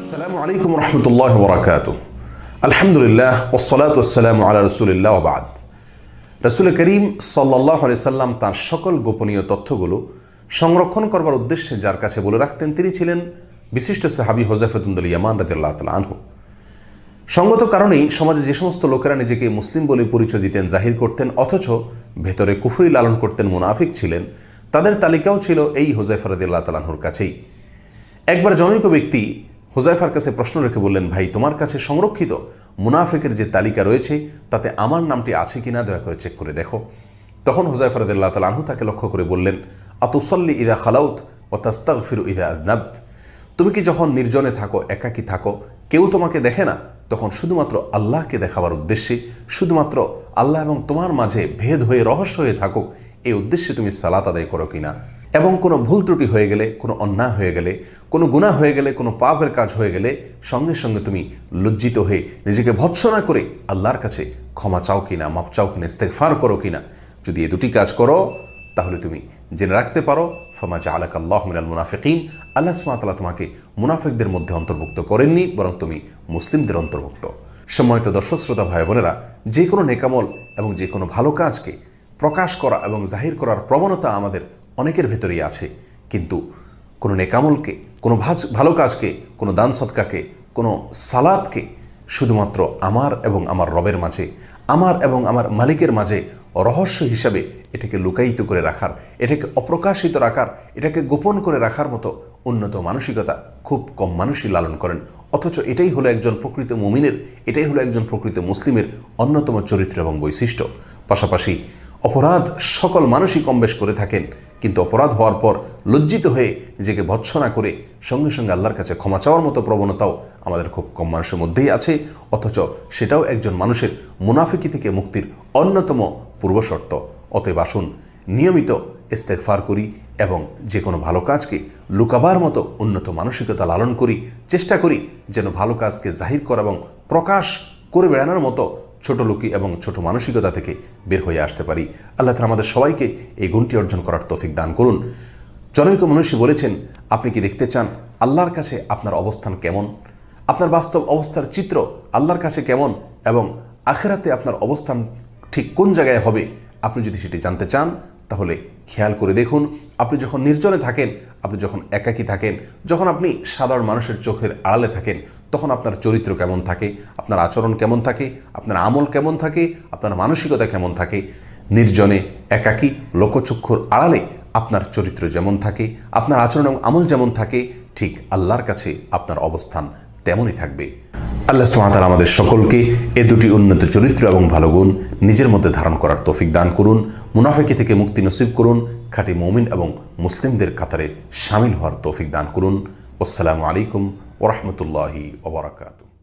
আসসালামু আলাইকুম রহমতুল্লাহ বরাকাত আলহামদুলিল্লাহ ওসলাত ওসালাম রসুলিল্লাহ বাদ রসুল করিম সাল্লাহ সাল্লাম তার সকল গোপনীয় তথ্যগুলো সংরক্ষণ করবার উদ্দেশ্যে যার কাছে বলে রাখতেন, তিনি ছিলেন বিশিষ্ট সাহাবি হোজাফতুল ইয়ামান রাদিল্লাহ তাল আনহু। সঙ্গত কারণেই সমাজে যে সমস্ত লোকেরা নিজেকে মুসলিম বলে পরিচয় দিতেন, জাহির করতেন, অথচ ভেতরে কুফরি লালন করতেন, মুনাফিক ছিলেন, তাদের তালিকাও ছিল এই হোজাইফা রাদিল্লাহ তালাহুর কাছেই। একবার জনৈক ব্যক্তি হুজাইফার কাছে প্রশ্ন রেখে বললেন, ভাই, তোমার কাছে সংরক্ষিত মুনাফিকের যে তালিকা রয়েছে, তাতে আমার নামটি আছে কিনা, দয়া করে চেক করে দেখো। তখন হুজাইফা রদুল্লাহ তালাহু তাকে লক্ষ্য করে বললেন, আতুসল্লি ইদা খালাউত ও তাস্তাক ফিরু ইদা আজনাব্দ তুমি কি যখন নির্জনে থাকো, একাকি থাকো, কেউ তোমাকে দেখে না? তখন শুধুমাত্র আল্লাহকে দেখাবার উদ্দেশ্যে, শুধুমাত্র আল্লাহ এবং তোমার মাঝে ভেদ হয়ে, রহস্য হয়ে থাকুক, এই উদ্দেশ্যে তুমি সালাত আদায় করো কিনা? এবং কোনো ভুল ত্রুটি হয়ে গেলে, কোনো অন্যায় হয়ে গেলে, কোনো গুণা হয়ে গেলে, কোনো পাপের কাজ হয়ে গেলে সঙ্গে সঙ্গে তুমি লজ্জিত হয়ে নিজেকে ভৎসনা করে আল্লাহর কাছে ক্ষমা চাও কিনা মাপ চাও কিনা ইস্তেফার করো কিনা। যদি এ দুটি কাজ করো, তাহলে তুমি জেনে রাখতে পারো, ফমা জা আলাক আল্লাহ মিনাল মুনাফিকিন। আল্লাহ সুমাতাল্লাহ তোমাকে মুনাফিকদের মধ্যে অন্তর্ভুক্ত করেননি, বরং তুমি মুসলিমদের অন্তর্ভুক্ত। সম্মানিত দর্শক, শ্রোতা, ভাই, বোনেরা, যে কোনো নেকামল এবং যে কোনো ভালো কাজকে প্রকাশ করা এবং জাহির করার প্রবণতা আমাদের অনেকের ভেতরেই আছে। কিন্তু কোনো নেকামলকে, কোনো ভাজ, ভালো কাজকে, কোনো দান সৎকাকে, কোনো সালাদকে শুধুমাত্র আমার এবং আমার রবের মাঝে, আমার এবং আমার মালিকের মাঝে রহস্য হিসাবে এটাকে লুকায়িত করে রাখার, এটাকে অপ্রকাশিত রাখার, এটাকে গোপন করে রাখার মতো উন্নত মানসিকতা খুব কম মানুষই লালন করেন। অথচ এটাই হলো একজন প্রকৃত মুমিনের, এটাই হলো একজন প্রকৃত মুসলিমের অন্যতম চরিত্র এবং বৈশিষ্ট্য। পাশাপাশি অপরাধ সকল মানুষই কম বেশ করে থাকেন। কিন্তু অপরাধ হওয়ার পর লজ্জিত হয়ে নিজেকে ভৎসনা করে সঙ্গে সঙ্গে আল্লাহর কাছে ক্ষমা চাওয়ার মতো প্রবণতাও আমাদের খুব কম মানুষের মধ্যেই আছে। অথচ সেটাও একজন মানুষের মুনাফিকি থেকে মুক্তির অন্যতম পূর্বশর্ত। অতএব আসুন, নিয়মিত ইস্তেকফার করি এবং যে কোনো ভালো কাজকে লুকাবার মতো উন্নত মানসিকতা লালন করি, চেষ্টা করি যেন ভালো কাজকে জাহির করা এবং প্রকাশ করে বেড়ানোর মতো ছোট লোকই এবং ছোট মানসিকতা থেকে বের হয়ে আসতে পারি। আল্লাহ তালা আমাদের সবাইকে এই গুণটি অর্জন করার তৌফিক দান করুন। জনৈক মনীষী বলেছেন, আপনি কি দেখতে চান আল্লাহর কাছে আপনার অবস্থান কেমন? আপনার বাস্তব অবস্থার চিত্র আল্লাহর কাছে কেমন? এবং আখেরাতে আপনার অবস্থান ঠিক কোন জায়গায় হবে? আপনি যদি সেটি জানতে চান, তাহলে খেয়াল করে দেখুন। আপনি যখন নির্জনে থাকেন, আপনি যখন একাকী থাকেন, যখন আপনি সাধারণ মানুষের চোখের আড়ালে থাকেন তখন আপনার চরিত্র কেমন থাকে, আপনার আচরণ কেমন থাকে, আপনার আমল কেমন থাকে, আপনার মানসিকতা কেমন থাকে, নির্জনে একাকী লোকচক্ষুর আড়ালে আপনার চরিত্র যেমন থাকে, আপনার আচরণ এবং আমল যেমন থাকে, ঠিক আল্লাহর কাছে আপনার অবস্থান তেমনই থাকবে। আল্লাহ সুমাতাল আমাদের সকলকে এ দুটি উন্নত চরিত্র এবং ভালো গুণ নিজের মধ্যে ধারণ করার তৌফিক দান করুন, মুনাফেকি থেকে মুক্তি নসিব করুন, খাঁটি মমিন এবং মুসলিমদের কাতারে সামিল হওয়ার তৌফিক দান করুন। আসসালামু আলাইকুম ورحمة الله وبركاته.